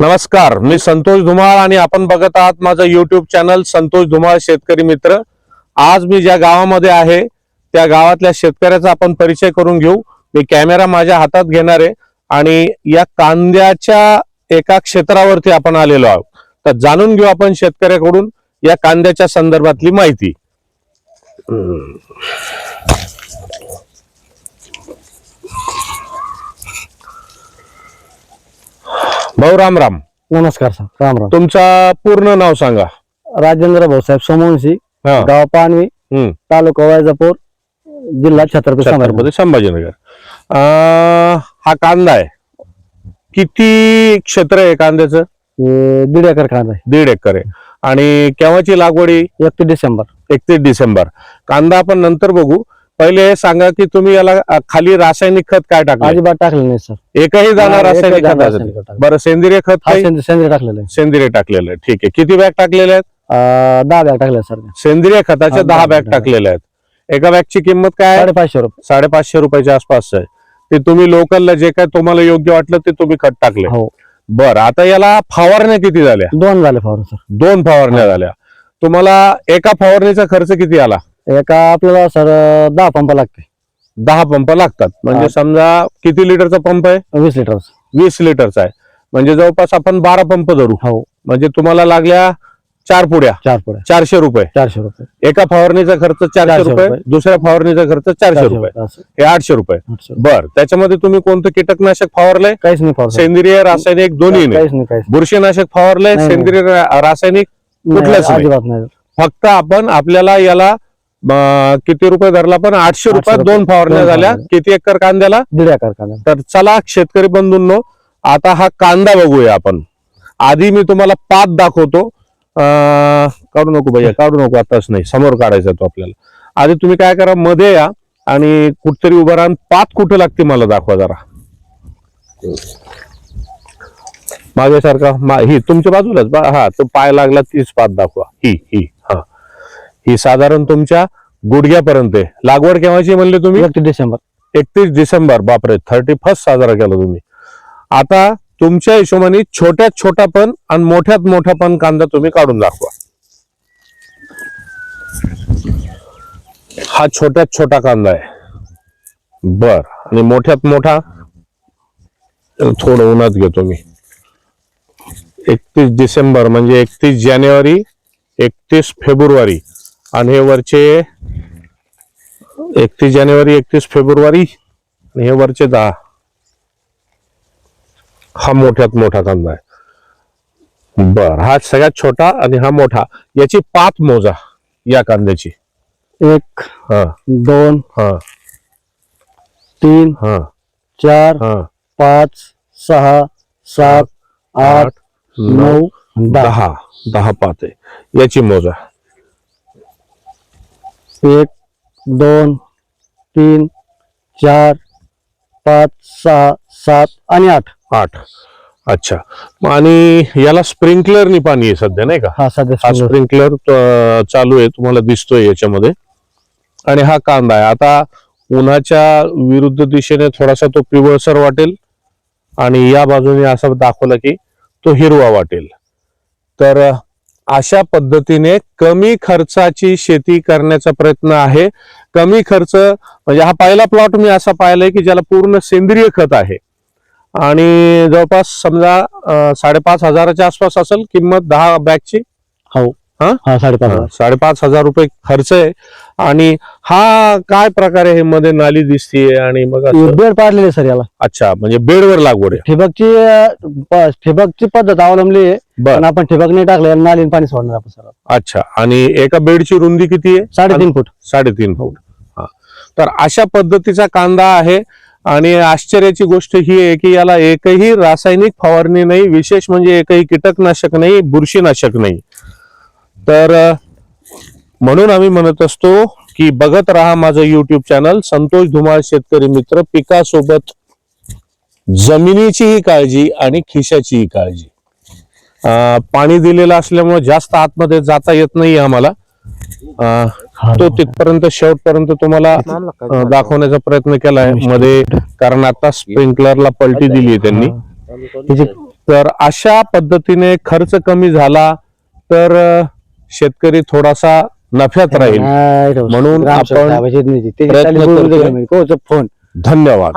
नमस्कार मी संतोष धुमाळ आणि आपण बघत आहात माझं युट्यूब चॅनल संतोष धुमाळ शेतकरी मित्र. आज मी ज्या गावामध्ये आहे त्या गावातल्या शेतकऱ्याचा आपण परिचय करून घेऊ. मी कॅमेरा माझ्या हातात घेणार आहे आणि या कांद्याच्या एका क्षेत्रावरती आपण आलेलो आहोत. तर जाणून घेऊ आपण शेतकऱ्याकडून या कांद्याच्या संदर्भातली माहिती. भाऊ राम राम. नमस्कार सर. राम राम. तुमचा पूर्ण नाव सांगा. राजेंद्र भाऊसाहेब सोमवंशी हा. गाव पानवी हम्म. तालुका वैजापूर जिल्हा छत्रपती संभाजी छत्रपती संभाजीनगर. अं, हा कांदा आहे. किती क्षेत्र आहे कांद्याचं? हे दीड एकर कांदा दीड एकर आहे. आणि केव्हाची लागवडी? आहे एकतीस डिसेंबर. एकतीस डिसेंबर. कांदा आपण नंतर बघू. पहिले हे सांगा की तुम्ही याला अं, खाली रासायनिक खत काय टाकलं अजिबात टाकलेलं नाही सर. एकही एकही रासायनिक दाणा खताचं रासायनिक खत टाकलं. बरं सेंद्रिय खत हा काही? सेंद्रिय सेंद्रिय टाकलेलं आहे. सेंद्रिय टाकलेलं आहे. ठीक आहे. किती बॅग टाकलेले आहेत? अं, दहा बॅग टाकले सर. सेंद्रिय खताच्या हा, दहा दहा बॅग bag. टाकलेल्या आहेत. एका बॅगची किंमत काय आहे? साडेपाचशे रुपये. साडेपाचशे रुपयाच्या आसपास आहे. ते तुम्ही लोकलला जे काय तुम्हाला योग्य वाटलं ते तुम्ही खत टाकले. हो. बर आता याला फवारण्या किती झाल्या? दोन झाले फवारून सर. दोन फवारण्या झाल्या. तुम्हाला एका फवारणीचा खर्च किती आला? एका आपल्याला सर दहा पंप लागते. दहा पंप लागतात. म्हणजे हा. समजा किती लिटरचा पंप आहे? वीस लिटर वीस लिटरचा आहे. म्हणजे जवळपास आपण बारा पंप धरू. हो. म्हणजे तुम्हाला लागल्या चार पुड्या. चार पुढे चारशे रुपये. चारशे रुपये. एका फवारणीचा खर्च चारशे चारशे रुपये रुपये. दुसऱ्या फवारणीचा खर्च चारशे रुपये. असं. हे आठशे रुपये. आठशे रुपये. बर त्याच्यामध्ये तुम्ही कोणतं कीटकनाशक फवारलंय? काहीच नाही फवार सेंद्रिय रासायनिक दोन्ही काहीच नाही काहीच बुरशीनाशक फवारलंय नाही, नाही. सेंद्रिय रा- रासायनिक नाही. कुठलंच नाही. अजिबात नाही. फक्त आपण आपल्याला याला किती रुपये धरला पण? आठशे रुपयात रुपये. दोन फवारण्या झाल्या. किती एकर कांद्याला? दीड एकर कांदा तर चला शेतकरी बंधूंनो आता हा कांदा बघूया आपण. आधी मी तुम्हाला पात दाखवतो. काढू नको भैया काढू नको आताच नाही. समोर काढायचा तो आपल्याला. आधी तुम्ही काय करा मध्ये या आणि कुठतरी उभं राहून पात कुठं लागते मला दाखवा जरा. मागेसारखा मा- ही तुमच्या बाजूलाच बा- हा तो पाय लागला तीच पात दाखवा. ही ही हा. ही साधारण तुमच्या गुडघ्यापर्यंत लागवड केव्हाची म्हणले तुम्ही? एकतीस डिसेंबर. एकतीस डिसेंबर बापरे थर्टी फर्स्ट साजरा केला तुम्ही. आता तुमच्या हिशोबाने छोट्यात छोटा पण आणि मोठ्यात मोठा पण कांदा तुम्ही काढून दाखवा. हा छोट्यात छोटा कांदा आहे. बर आणि मोठ्यात मोठा थोडं उन्हात घेतो मी. एकतीस डिसेंबर म्हणजे एकतीस जानेवारी एकतीस फेब्रुवारी. आणि हे वरचे एकतीस जानेवारी एकतीस फेब्रुवारी आणि हे वरचे दहा. हा मोठ्यात मोठा कांदा आहे. बर हा सगळ्यात छोटा आणि हा मोठा. याची पात मोजा या कांद्याची. एक हा. दोन हा. तीन हा. चार हा. पाच सहा सात आठ नऊ दहा. दहा पात आहे. याची मोजा. एक दोन तीन चार पाच सहा सात आणि आठ. आठ. अच्छा. मग आणि याला स्प्रिंकलरनी पाणी आहे सध्या नाही का? हा सध्या हा. स्प्रिंकलर. चालू आहे तुम्हाला दिसतोय याच्यामध्ये. आणि हा कांदा आहे. आता उन्हाच्या विरुद्ध दिशेने थोडासा तो पिवळसर वाटेल आणि या बाजूने असं दाखवलं की तो हिरवा वाटेल. तर अ, अशा पद्धतीने कमी खर्चाची शेती करण्याचा प्रयत्न आहे. कमी खर्च म्हणजे हा पहिला प्लॉट मी असा पाहिलाय की ज्याला पूर्ण सेंद्रिय खत आहे. आणि जवळपास समजा साडेपाच हजाराच्या आसपास असेल किंमत दहा बॅगची हो. हा? हा साडेपाच हा, हजार. साडेपाच हजार रुपये खर्च आहे. आणि हा काय प्रकारे हे मध्ये नाली दिसतीये आणि मग असं- बेड पाडलेले सर याला. अच्छा म्हणजे बेडवर लागवड आहे. ठिबकची अं, प- ठिबकची पद्धत अवलंबली आहे. बर. आपण ठिबक नाही टाकलं याला नालीन पाणी सोडणार आपण सर. अच्छा आणि एका बेडची रुंदी किती आहे? साडेतीन फूट. साडेतीन फूट. हा. तर अशा पद्धतीचा कांदा आहे आणि आश्चर्याची गोष्ट ही आहे की याला एकही रासायनिक फवारणी नाही. विशेष म्हणजे एकही कीटकनाशक नाही बुरशीनाशक नाही. तर म्हणून आम्ही म्हणत असतो की बघत राहा माझं युट्यूब चॅनल संतोष धुमाळ शेतकरी मित्र पिकासोबत जमिनीचीही काळजी आणि खिशाचीही काळजी. पाणी दिलेलं असल्यामुळे जास्त आतमध्ये जाता येत नाही आम्हाला. तो तिथपर्यंत शेवटपर्यंत तुम्हाला दाखवण्याचा प्रयत्न केलायमध्ये कारण आता स्प्रिंकलरला पलटी दिली त्यांनी. तर अशा पद्धतीने खर्च कमी झाला तर शेतकरी थोडासा नफ्यात राहील. म्हणून आपण फोन. धन्यवाद.